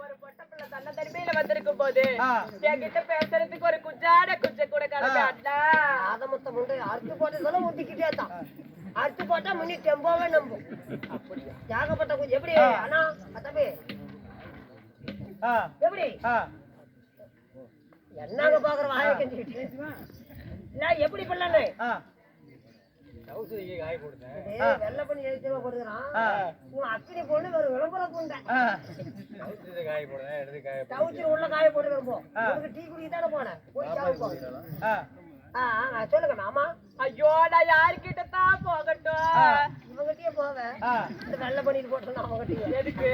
ஒரு பொட்ட பிள்ளை தன்னை தனிமையில வந்திருக்கும் போது ஆ. என்கிட்ட பேசுறதுக்கு ஒரு குஜான குஜ கூட அண்ணா அத மொத்தம் உண்டு. அறுத்து போட்டதெல்லாம் தான். அறுத்து போட்டா முன்னி டெம்போவே நம்பும். ஏகப்பட்ட குஞ்சு. எப்படி? அண்ணா எப்படி. என்னங்க பாக்குற வாயை கஞ்சிக்கிட்டு? எப்படி பண்ணலான்னு வெள்ளை பண்ணி எழுத்து போடுறான் உன் அக்கினி பொண்ணு ஒரு விளம்பர பூண்டை. ஆ. டவுச்சர் உள்ள காய போட்டு வரும்போம் உனக்கு டீ குடிக்க தானே போனேன் சொல்லுங்க ஆமா ஐயோ நான் யாருக்கிட்ட தான் போகட்டும் இவங்கிட்டயே போவேன் இந்த வெள்ளை பண்ணிட்டு போட்டோம் அவங்ககிட்டயே. எதுக்கு.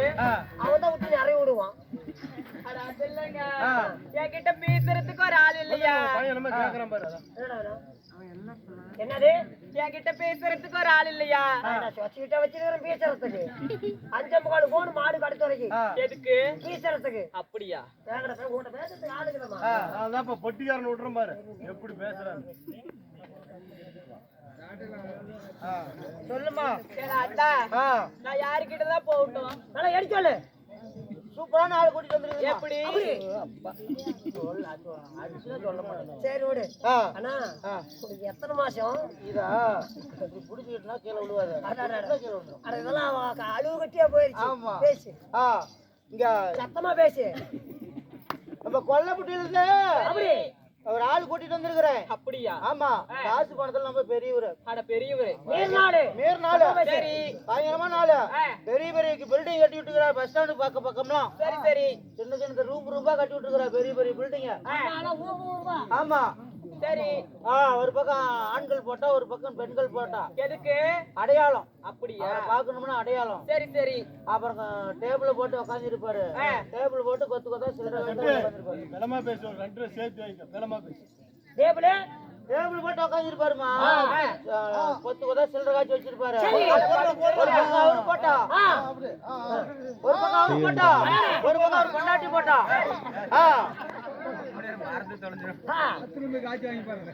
அவன் தான் விட்டு நிறைய விடுவான். என்கிட்ட பேசுறதுக்கு ஒரு ஆள் இல்லையா? என்னது? என்கிட்ட பேசுறதுக்கு ஒரு ஆள் இல்லையா? வச்சுக்கிட்ட வச்சுக்கிறேன் பேசுறதுக்கு அஞ்சு முக்கால் போன் மாடு கடத்து வரைக்கும். எதுக்கு? பேசுறதுக்கு அப்படியா. அதான் இப்ப பொட்டிக்காரன் விட்டுறேன் பாரு. எப்படி பேசுறான்னு. ஆ. சொல்லுமா ஆ. நான் யாருக்கிட்ட தான் போகட்டும். நல்லா எடுக்கல சூப்பரான ஆள் கூட்டிட்டு வந்துருக்கீங்க எப்படி? சரி விடு. அண்ணா. உனக்கு எத்தனை மாசம்? இதா? புடிச்சுக்கிட்டுனா கீழே விழுவாது. அட, அட, அட. கீழே விழுந்துரும். அட இதெல்லாம் அழுவு கட்டியா போயிருச்சு. ஆமா. பேசு. ஆ இங்க. சத்தமா பேசு. நம்ம கொல்லப்பட்டியில இருந்து அப்படி. ஒரு ஆள் கூட்டிட்டு வந்திருக்கிறேன் அப்படியா? ஆமா காசு பணத்துல நம்ம பெரியவர். அட பெரியவரே. நீர்நாடு மேர் நாளு? சரி. பயங்கரமா நாளு. பெரிய பெரிய பில்டிங் கட்டி விட்டுக்கிறார் பஸ் ஸ்டாண்டு பக்க பக்கம்லாம். சரி சரி. சின்ன சின்ன ரூம் ரூம்பா கட்டி விட்டுக்கிறார் பெரிய பெரிய பில்டிங். ஆமா. சரி. ஆ ஒரு பக்கம் ஆண்கள் போட்டா ஒரு பக்கம் பெண்கள் போட்டா. எதுக்கு? அடையாளம். அப்படியா? அவரை பார்க்கணும்னா அடையாளம். சரி சரி. அப்புறம் டேபிள போட்டு உட்காந்துருப்பாரு ஆ. டேபிள் போட்டு கொத்து கொத்தா சில்லறை உட்காந்துருப்பாரு பலமா பேசு ஒரு ரெண்டு ரூபா சேர்த்து வைங்க. பலமா பேசு. டேபிளு டேபிள் போட்டு உட்காந்துருப்பாருமா கொத்து கொத்தா சில்லறை காய்ச்சி வச்சிருப்பாரு. சரி. ஒரு பக்கம் அவரு போட்டா. ஆ. ஒரு பக்கம் அவரு போட்டா. ஒரு பக்கம் அவர் பொண்டாட்டி போட்டா.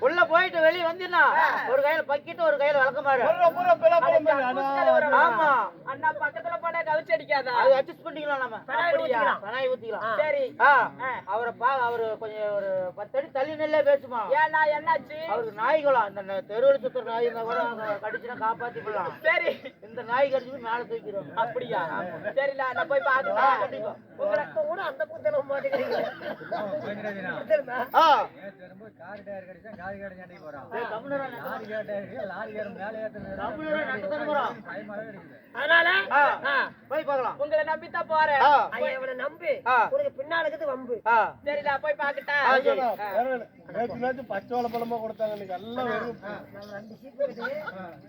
உள்ள போயிட்டு வெளிய வந்தீங்கன்னா ஒரு கையில பக்கிட்டு ஒரு கையில வளர்க்கமாரு ஆமா. அண்ணா பக்கத்துல போனா கவிச்சு அடிக்காதா? அது அட்ஜஸ்ட் பண்ணிக்கலாம் நம்ம கடாயில ஊத்திக்கலாம். சரி. அவரை பா அவரு கொஞ்சம் ஒரு பத்து அடி தள்ளி நெல்லே பேசுமா? ஏன்னா என்னாச்சு? அவருக்கு நாய்களா? இந்த ந- தெருவில் சுத்துற நாய் இருந்தா கூட கடிச்சுனா காப்பாத்தி போடலாம் சரி. இந்த நாய் கடிச்சு மேல தூக்கிடுவாங்க. அப்படியா? சரி நான் போய் உங்களை இப்ப கூட அந்த மாட்டேங்கிறீங்க அதனால. போய் பார்க்கலாம். உங்களை போறேன். ஐயா, இவனை நம்பு. உனக்கு பின்னால இருக்குது வம்பு. ஆ. சரி நான் போய் பாக்கட்டா. நேற்று பச்சை பழமா கொடுத்தாங்க. இன்னைக்கு எல்லாம் வெறும் நான் ரெண்டு சீப்பு இருக்குது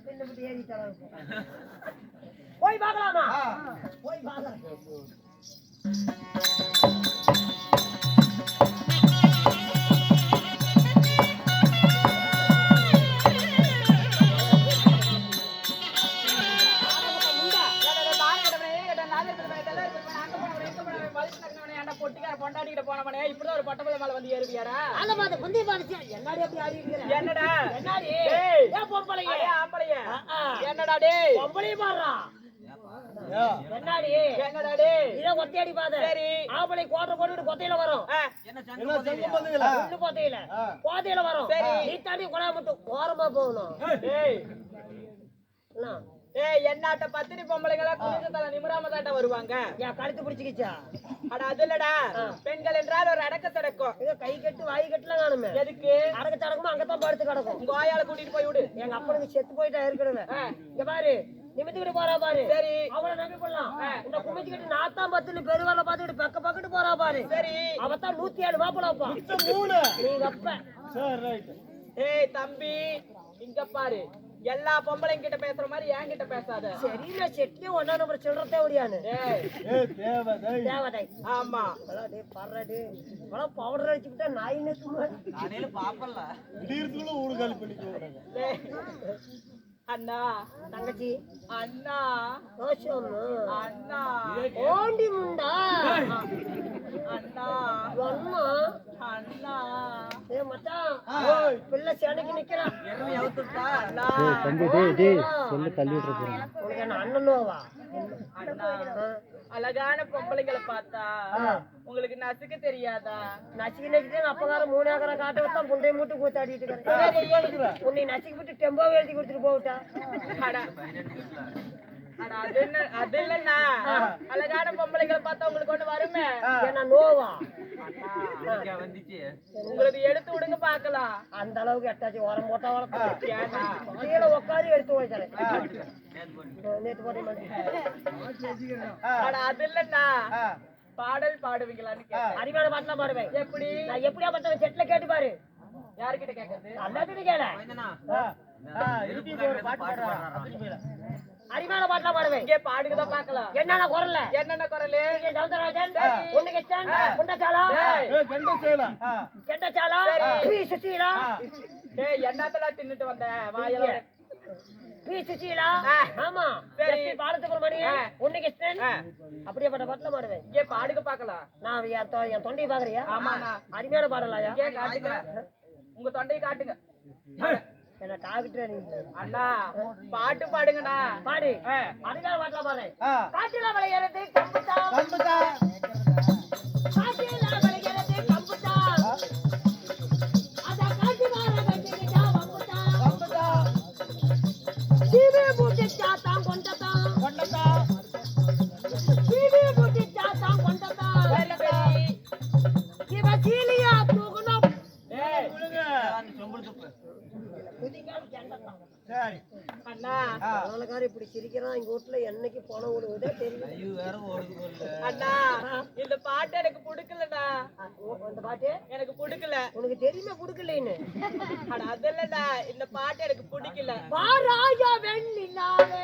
பின்ன மட்டும் ஏறி தரேன். போய் பார்க்கலாமா? போய் பார்க்கலாம் குந்தி பாடிச்சு என்னடி அப்படி ஆடி இருக்கிற? என்னடா? என்னடி? டேய். பொம்பளைங்க. என்னடா என்னடி? என்னடா இதை ஒத்தையடி பாத சரி. ஆம்பளை கோட்டை போட்டுட்டு கொத்தையில வரும். என்ன செங்கம் ஒண்ணு கோதையில வரும். சரி. நீ தாண்டி கொடா மட்டும் ஓரமா போகணும். டேய் என்ன? ஏய் என்னாட்ட பத்தினி பொம்பளைங்களா குடிச்ச தலை நிமிராம தாட்ட வருவாங்க? என் கழுத்து பிடிச்சிக்கிச்சா? அட அது இல்லடா. பெண்கள் என்றால் ஒரு அடக்க தடக்கம். இங்க கை கட்டு வாய் கட்டுலாம் காணுமே? எதுக்கு? அடக்க தடக்கமா அங்கதான் படுத்து கிடக்கும். உங்க ஆயால கூட்டிட்டு போய் விடு. எங்க அப்பனுக்கு செத்து போயிட்டா இருக்கிறவன் இங்க பாரு நிமித்திக்கிட்டு போறா பாரு. சரி. அவளை நம்பி போடலாம் இந்த குமிச்சுக்கிட்டு நாத்தாம் பத்துன்னு பெருவால பாத்துக்கிட்டு பக்க பக்கத்து போறா பாரு. சரி. அவத்தான் நூத்தி ஏழு மாப்பிளப்பா மூணு. நீங்க அப்ப சரி ரைட் ஏய் தம்பி இங்க பாரு. எல்லா பொம்பளைங்க கிட்ட பேசுற மாதிரி என்கிட்ட பேசாத. சரியில்ல செட்டியும் ஒன்னா நம்பர் சில்லறதே ஒடியானு ஏய். ஏ தேவை டேய். தேவதை ஆமா பர்றடு இவ்வளவு பவுடர் அடிச்சுக்கிட்டா நாய் நெக்குமா பண்ணி போறாங்க டேய். அண்ணா. தங்கச்சி. அண்ணா. தோஷம் அண்ணா. ஓண்டி முண்டா. அண்ணா. அண்ணா. சேனைக்கு நிக்கிறான். அண்ணா. சொல்லு தள்ளி விட்டு உனக்கு என்ன அண்ணனோவா அண்ணா. அழகான பொம்பளைங்களை பார்த்தா உங்களுக்கு நசுக்க தெரியாதா? நசுக்கி நச்சுட்டு அப்பகாரம் மூணு ஏக்கரை காட்ட வச்சா புண்டை மூட்டு கூத்தாடிட்டு இருக்கிறேன். உன்னை நசுக்கி விட்டு டெம்போ எழுதி கொடுத்துட்டு போவிட்டா அது அழகான பொம்பளைங்களை பார்த்தா உங்களுக்கு ஒண்ணு வருமே? நோவா. உங்களுக்கு எடுத்து விடுங்க பாக்கலாம் அந்த அளவுக்கு எட்டாச்சு உரம் போட்டா ஏன்னா கீழே உட்காந்து எடுத்து வைக்கிறேன் நேற்று அது இல்லைண்ணா. பாடல் பாடுவீங்களான்னு அருமையான பாட்டுலாம் பாடுவேன். எப்படி? நான் எப்படியா பட்ட செட்டில் கேட்டு பாரு. யாருக்கிட்ட கேட்கறது எல்லாத்துக்கும் கேள. அருமையான பாட்டுலாம் பாடுவேன். இங்கே பாடுங்கதான் பாக்கலாம் என்னென்ன குரல்ல? என்னென்ன குரலு? சவுந்தரராஜன் ஒண்ணு கெச்சான் குண்டச்சாலா? கெண்டச்சாலா? பி சுசீலா? டேய் தின்னுட்டு வந்த? வாயில பி சுசீலா. ஆமா. சரி. எஸ் பி பாலசுப்ரமணியன் ஆ. ஒண்ணு கெச்சான் ஆ. அப்படியேப்பட்ட பாட்டுல பாடுவேன். இங்கே பாடுங்க பாக்கலாம் நான் என் தொண்டையை பாக்குறியா ஆமாண்ணா. அருமையான பாடலாயா? உங்க தொண்டையை காட்டுங்க. என்ன டாக்டர் நீங்க அண்ணா பாட்டு பாடுங்கண்ணா. பாடு. அருமையான பாட்டுல பாடு காட்டுல விளையாடுறது கம்புத்தா காட்டுல அண்ணா இந்த பாட்டு எனக்கு பிடிக்கலண்ணா. அந்த பாட்டு எனக்கு பிடிக்கல. உனக்கு தெரியுமா குடுக்கலைன்னு அட அது இல்லண்ணா இந்த பாட்டு எனக்கு பிடிக்கல. பாராயா வெண்ணிலாவே.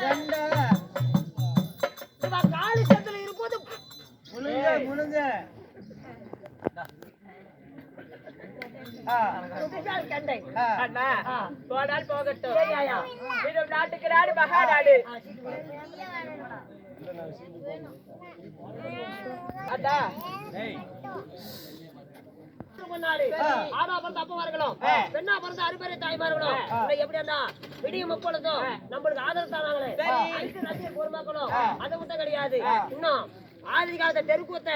கெண்டை இவ காலி சத்துல இருப்பது அண்ணா ஆ. போனால் போகட்டும் சரி, ஐயா. இது நாட்டுக்கு நாடு மகாநாடு அண்ணா முன்னாடி. ஆனா பிறந்த அப்பா பெண்ணா பிறந்த அறுபெரிய தாய்மா இருக்கணும் இல்லை எப்படி அண்ணா விடிய முப்பொழுதும் நம்மளுக்கு ஆதரவு தானாங்களே. அதுக்கு நன்றி பொறுமாக்கணும் அதை மட்டும் கிடையாது. இன்னும் ஆதி காலத்தை தெருக்கூத்த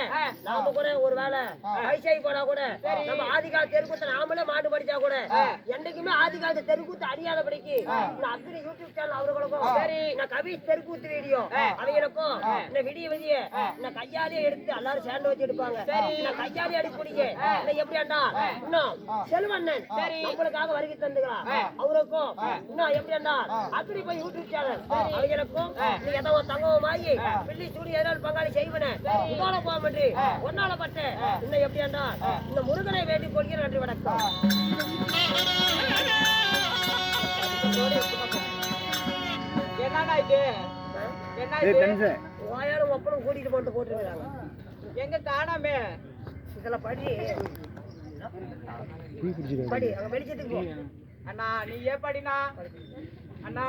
நாம கூட ஒரு வேலை வயசாகி போனா கூட நம்ம ஆதி கால தெருக்கூத்த நாமளே மாட்டு படிச்சா கூட என்னைக்குமே ஆதி காலத்து தெருக்கூத்து அறியாதபடிக்கு இந்த அத்தனை யூடியூப் சேனல் அவர்களுக்கும் சரி நான் கவி தெருக்கூத்து வீடியோ அவங்களுக்கும் இந்த விடிய விடிய இந்த கையாலே எடுத்து எல்லாரும் சேர்ந்து வச்சு எடுப்பாங்க. இந்த கையாலே எடுக்கக்கூடிய எப்படியாண்டா இன்னும் செல்வண்ணன் சரி. உங்களுக்காக வருகை தந்துக்கலாம் அவருக்கும் இன்னும் எப்படியாண்டா அத்தனை போய் யூடியூப் சேனல் அவங்களுக்கும் நீ ஏதோ ஒரு தங்கம் வாங்கி பில்லி சூடி ஏதாவது பங்காளி செய்வன இதோட போக மாட்டி. ஒன்னால பட்ட இன்னும் எப்படியாண்டா இந்த முருகனை வேண்டி கொள்கிற நன்றி வணக்கம் என்னண்ணா இது? என்ன இது? வாயாலும் ஒப்பனும் கூட்டிட்டு போட்டு போட்டுருக்காங்க எங்க காணாமே? இதெல்லாம் படி. படி அங்க வெளிச்சத்துக்கு அண்ணா நீ ஏன் படினா? அண்ணா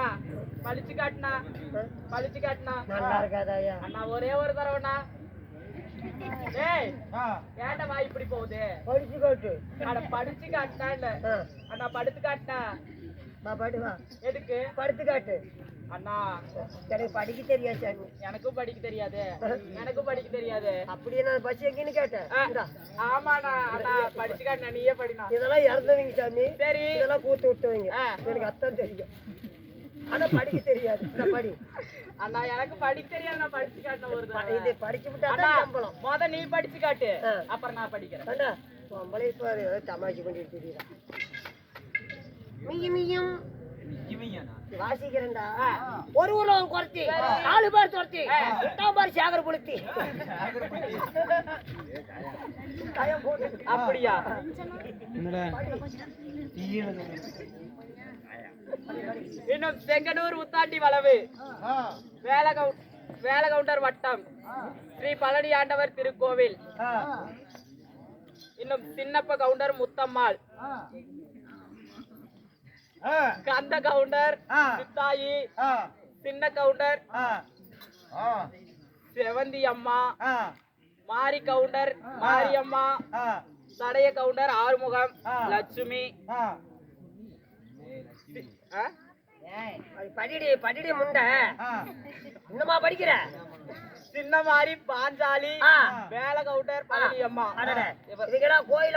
பழிச்சு காட்டுனா பழிச்சு காட்டுனா நல்லா இருக்காதாயா அண்ணா ஒரே ஒரு தடவைண்ணா. வாய் இப்படி போகுது? படிச்சு காட்டு. அட படிச்சு காட்டுனா இல்ல. அண்ணா படுத்து காட்டுனா எதுக்கு? படுத்து காட்டு. அண்ணா. எனக்கு படிக்க தெரியாது சாமி. எனக்கும் படிக்க தெரியாது. எனக்கும் படிக்க தெரியாது. அப்படியே நான் பஸ் எங்கன்னு கேட்டேன். ஆமாண்ணா. அண்ணா படிச்சு காட்டுனா நீயே படினா இதெல்லாம் இறந்தவங்க சாமி. சரி. இதெல்லாம் கூத்து விட்டவங்க. எனக்கு அர்த்தம் தெரியும். ஆனா படிக்க தெரியாது. படி. அண்ணா எனக்கு படிக்க தெரியாது. நான் படிச்சு காட்டின ஒரு இது படிச்சு விட்டா சம்பளம். மொத நீ படிச்சு காட்டு. அப்புறம் நான் படிக்கிறேன். அண்ணா பொம்பளை பாரு ஏதோ தமாஷி பண்ணிட்டு தெரியுதா வாசிக்கிறேன்டா. ஒரு ஊர்ல ஒரு குறைச்சி நாலு பேர் துரத்தி எட்டாம் பார் சேகர் புளுத்தி. அப்படியா? இன்னும் செங்கனூர் உத்தாண்டி வளவு. வேலகவு வேலகவுண்டர் வட்டம். ஸ்ரீ பழனி ஆண்டவர் திருக்கோவில். இன்னும் சின்னப்ப கவுண்டர் முத்தம்மாள். கந்த கவுண்டர். சித்தாயி சின்ன கவுண்டர் செவந்தி அம்மா மாரி கவுண்டர் மாரியம்மா சடைய கவுண்டர் ஆறுமுகம். லட்சுமி. படிடி படிடி முண்டை. இன்னுமா படிக்கிற? சின்ன மாரி பாஞ்சாலி. வேல கவுண்டர் பழனி அம்மா. இதுக்கெல்லாம் கோயில.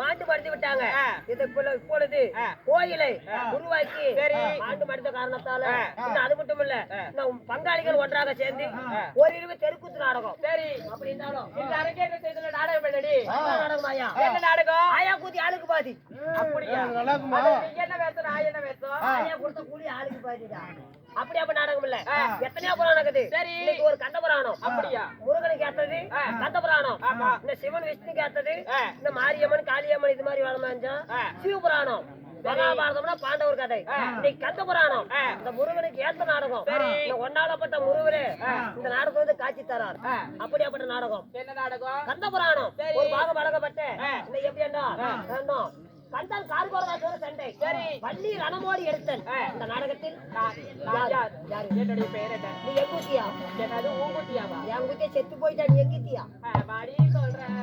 மாட்டு படுத்து விட்டாங்க. இது இப்பொழுது-. கோயிலை உருவாக்கி. மாட்டு படுத்த காரணத்தால அது மட்டும் இல்ல பங்காளிகள் ஒன்றாக சேர்ந்து. ஒரு இருவு தெருக்கூத்து நாடகம். சரி. அப்படி இருந்தாலும் இந்த அரங்கேற்ற செய்துள்ள நாடகம் என்னடி என்ன நாடகம் ஐயா? என்ன நாடகம்? ஆயா கூத்தி ஆளுக்கு பாதி. அப்படியா? என்ன வேஷம் நான் என்ன வேஷம் ஆயா கொடுத்த கூலி ஆளுக்கு பாதிடா. அப்படி அப்ப நாடகம் இல்ல. எத்தனையோ புராணம் இருக்குது சரி. இன்னைக்கு ஒரு கந்த புராணம் அப்படியா? முருகனுக்கு ஏத்தது. கந்த புராணம். இந்த சிவன் விஷ்ணுக்கு ஏத்தது. இந்த மாரியம்மன் காளியம்மன் இது மாதிரி வேலை ஆ. சிவபுராணம் மகாபாரதம்னா பாண்டவர் கதை. இன்னைக்கு கந்த புராணம். இந்த முருகனுக்கு ஏத்த நாடகம். இந்த ஒன்னாலப்பட்ட முருகரே. இந்த நாடகம் வந்து காட்சி தரார். அப்படியாப்பட்ட நாடகம் என்ன நாடகம் கந்த புராணம். ஒரு பாகம் வழங்கப்பட்ட. இன்னைக்கு எப்படின்னா ஆ. வேணும். கந்தால் கார்கோரதாசோட சண்டை. சரி. வள்ளி ரணமோடி எடுத்தன். இந்த நாடகத்தில் யார்? யாரு? என்னுடைய பெயர் என்ன நீ எங்குத்தியா? என்னது ஊங்குட்டியாவா என் குத்திய செத்து போயிட்டா நீ எங்கித்தியா? வாடி சொல்றேன்.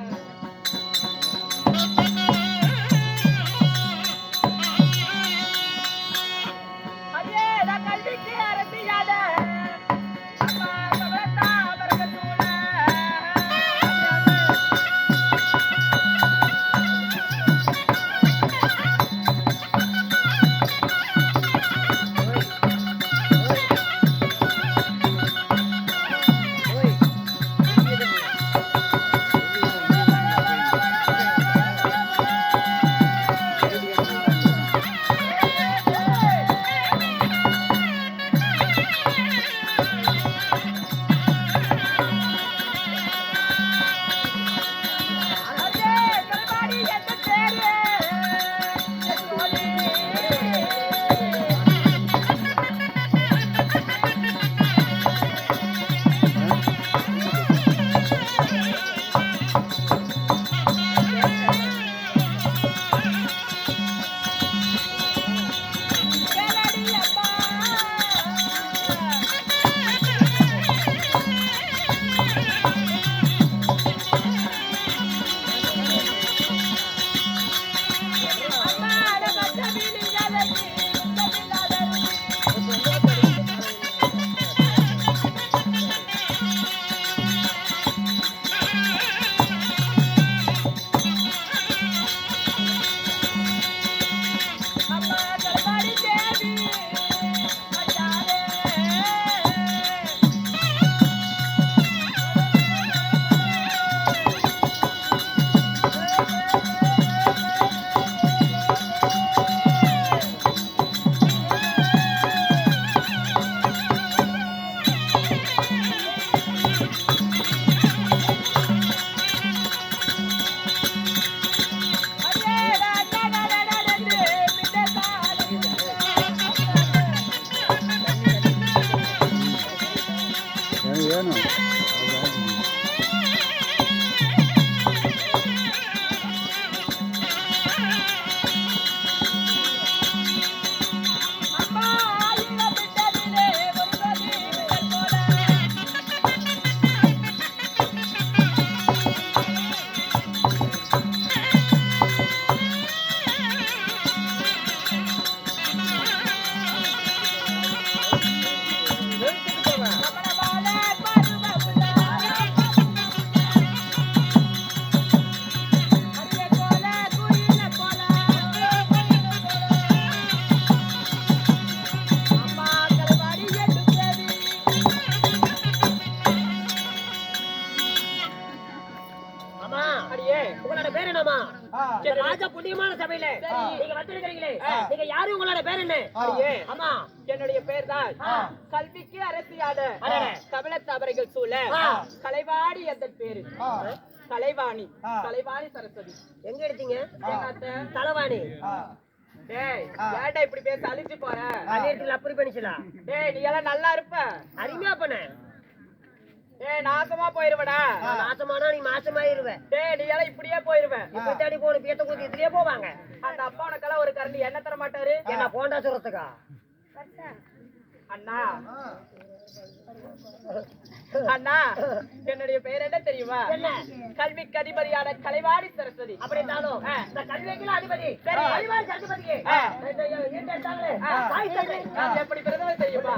நீங்க யாரு? உங்களோட பேர் என்ன? ஆமா. என்னுடைய பேர் தான். கல்விக்கு அரசியாத அடடே. கமல தாமரைகள் சூழ ஆ. கலைவாணி என்ற பேரு. கலைவாணி. கலைவாணி சரஸ்வதி. எங்க எடுத்தீங்க? தலைவாணி. ஏன்டா இப்படி பேச அழிச்சு போற? அந்நேரத்தில் அப்படி பண்ணிச்சலா டேய் நீ எல்லாம் நல்லா இருப்ப. அருமையா பண்ண டேய் நாசமா போயிருவடா நாசமானா நீ மாசமாயிருவ டேய் நீ எல்லாம் இப்படியே போயிருவ இப்ப தேடி போன பேத்த கூத்தி இதுலயே போவாங்க அந்த அப்பா உனக்கெல்லாம் ஒரு கரண்டி என்ன தர மாட்டாரு என்ன போண்டா சொல்றதுக்கா அண்ணா அண்ணா என்னுடைய பெயர் என்ன தெரியுமா என்ன கல்விக்கு அதிபதியான கலைவாணி சரஸ்வதி அப்படி இருந்தாலும் இந்த கல்விக்கு அதிபதி சரி. எப்படி பிறந்தவன் தெரியுமா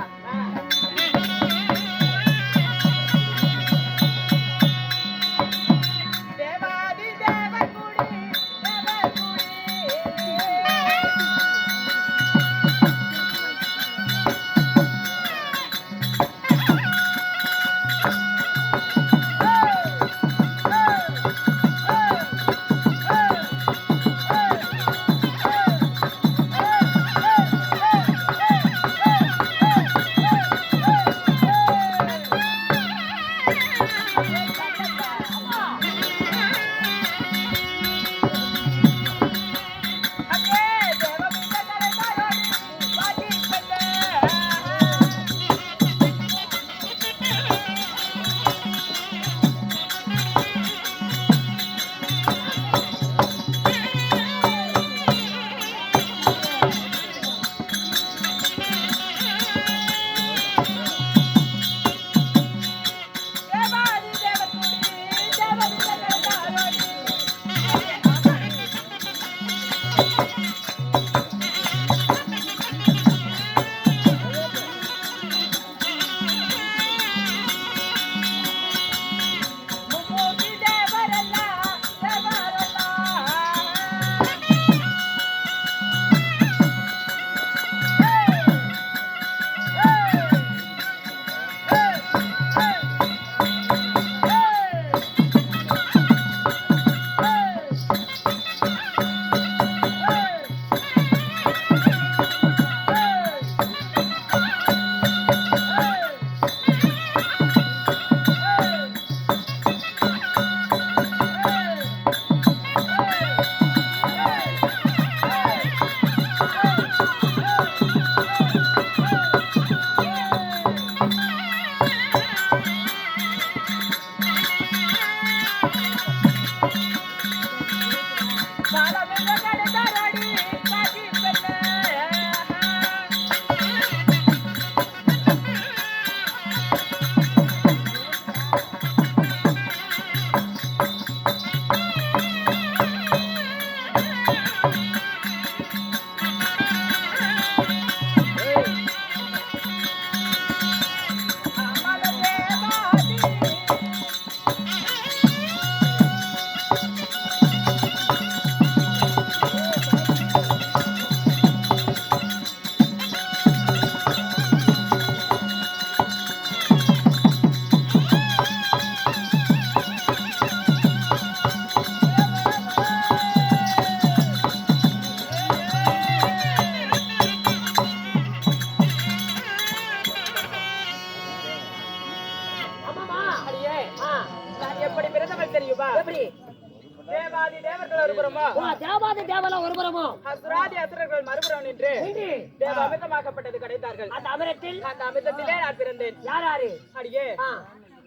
பிறந்தேன். யார் யாரு அடியே.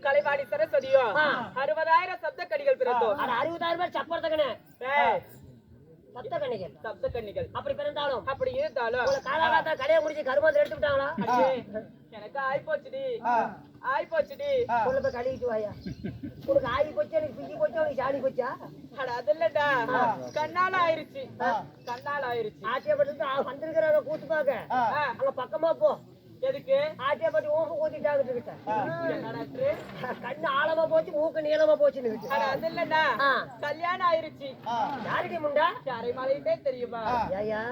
கலைவாணி சரஸ்வதியோ. அறுபதாயிரம் சப்த கடிகள் பிறந்தோம். அறுபதாயிரம் பேர் சப்பரத்தக்கன ஏய், சத்த கண்ணிகள். சப்த கன்னிகள் அப்படி பிறந்தாலும். அப்படி இருந்தாலும். காலாகாத்தா கடையை முடிச்சு கருமாந்திரம் எடுத்து விட்டாங்களா அடியே, எனக்கு ஆயிப்போச்சுடி. ஆயிப்போச்சுடி. உள்ள போய் கழுவிட்டு வாயா. உனக்கு ஆகி போச்சு எனக்கு பிஞ்சி போச்சு உனக்கு சாணி போச்சா? அட அது இல்லடா. கண்ணால ஆயிருச்சு. கண்ணால ஆயிருச்சு. ஆட்டியப்பட்டு வந்திருக்கிறாங்க கூத்து பார்க்க. ஆ, அங்க பக்கமா போ. எதுக்கு? ஊக்க ஊத்திட்டாங்க என்னடாச்சு? கண்ணு ஆழமா போச்சு மூக்கு நீளமா அட அது இல்லடா. கல்யாணம் ஆயிருச்சு. யாருடி முண்டா? யாரை மலையிட்டே தெரியுமா? ஐயா.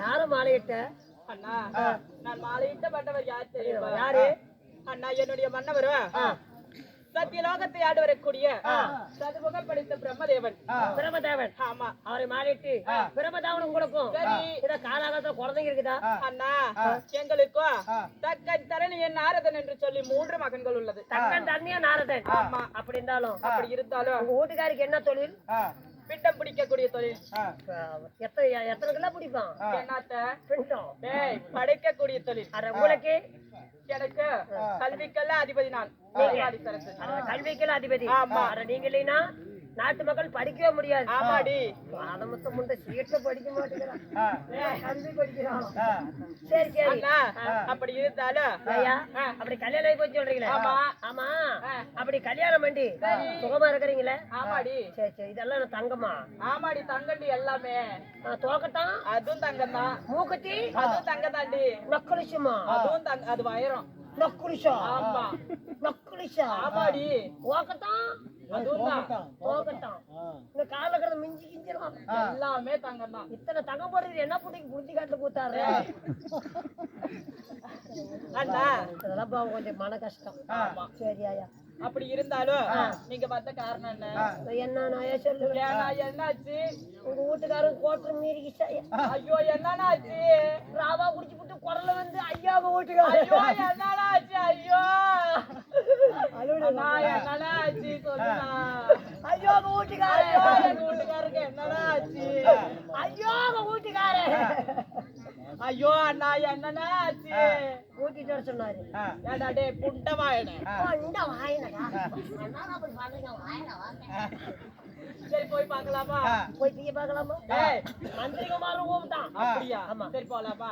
யார மாலையிட்ட? அண்ணா நான் மாலையிட்ட பட்டவர் யார் தெரியுமா? யாரு? அண்ணா என்னுடைய மன்னவர்? சத்தியலோகத்தை ஆடு வரக்கூடிய சதுமுகம் படித்த பிரம்மதேவன். பிரமதேவன் ஆமா. அவரை மாறிட்டு பிரமதாவனும் உங்களுக்கும். சரி. இத காலாகாலத்துல குழந்தைங்க இருக்குதா? அண்ணா எங்களுக்கும் தக்கன் தரணியன் நாரதன் என்று சொல்லி மூன்று மகன்கள் உள்ளது. தக்கன் தண்ணியா நாரதன்? ஆமா. அப்படி இருந்தாலும் அப்படி இருந்தாலும் உங்க வீட்டுக்காருக்கு என்ன தொழில்? பிண்டம் பிடிக்கக்கூடிய தொழில். எத்தனை எத்தனை கிலோ பிடிப்பான்? என்னத்த? பிண்டம். டேய் படைக்கக்கூடிய தொழில். அட உங்களுக்கு? எனக்கு கல்விக்கெல்லாம் அதிபதி நான். கல்விக்கெல்லாம் அதிபதி. ஆமா. நீங்க இல்லைன்னா நாட்டு மக்கள் படிக்கவே முடியாது. ஆமாடி. அதை மொத்தம் முண்டை சீட்டை படிக்க மாட்டேங்கிறான். படிக்கிறான். சரி சரி. அப்படி இருந்தாலும் ஐயா அப்படி கல்யாணம் ஆகி போச்சு சொல்றீங்களே? ஆமா. ஆமா. அப்படி கல்யாணம் பண்ணி சுகமா இருக்கிறீங்களே? ஆமாடி. சரி சரி. இதெல்லாம் தங்கம்மா. ஆமாடி தங்கண்டி எல்லாமே. தோக்கத்தான். அதுவும் தங்கம் தான் மூக்கத்தி. அதுவும் தங்க தாண்டி நக்குலிஷமா? அதுவும் தங்க அது வயரம் நக்குலிஷா? ஆமா. நக்குலிஷா? ஆமாடி. ஓக்கத்தான் இந்த கால இருக்கிறத மிஞ்சி கிஞ்சிரும் எல்லாமே தங்கம் தான் இத்தனை தங்கம் போடுறது என்ன புடிக்கு? புடிச்சு காட்டு கூத்தாரு அண்ணா இதெல்லாம் கொஞ்சம் மன கஷ்டம். சரி ஐயா. அப்படி இருந்தாலும் நீங்க வந்த காரணம் என்ன? என்ன நான் சொல்லுவேன் ஏன்னா என்னாச்சு? உங்க வீட்டுக்காரங்க கோட்டை மீறிக்கிச்சா? ஐயோ என்னன்னாச்சு? ராவா குடிச்சு குரல்ல வந்து ஐயாவை வீட்டுக்காரங்க ஐயோ என்னன்னாச்சு ஐயோ. அண்ணா என்னன்னாச்சு சொல்லுண்ணா ஐயோ வீட்டுக்காரன் எங்க வீட்டுக்காரருக்கு என்னன்னாச்சு ஐயோ உங்க வீட்டுக்காரன் ஐயோ அண்ணா என்னன்னாச்சு கூட்டிட்டு வர சொன்னாரு. ஏடா டே வாயினடா. அப்படி பாருங்க வாயின வாங்க. சரி போய் பார்க்கலாமா? போய் தீய பார்க்கலாமா? ஏய் மந்திரிகுமாரும் கூப்பிட்டான் அப்படியா? ஆமா. சரி போலாமா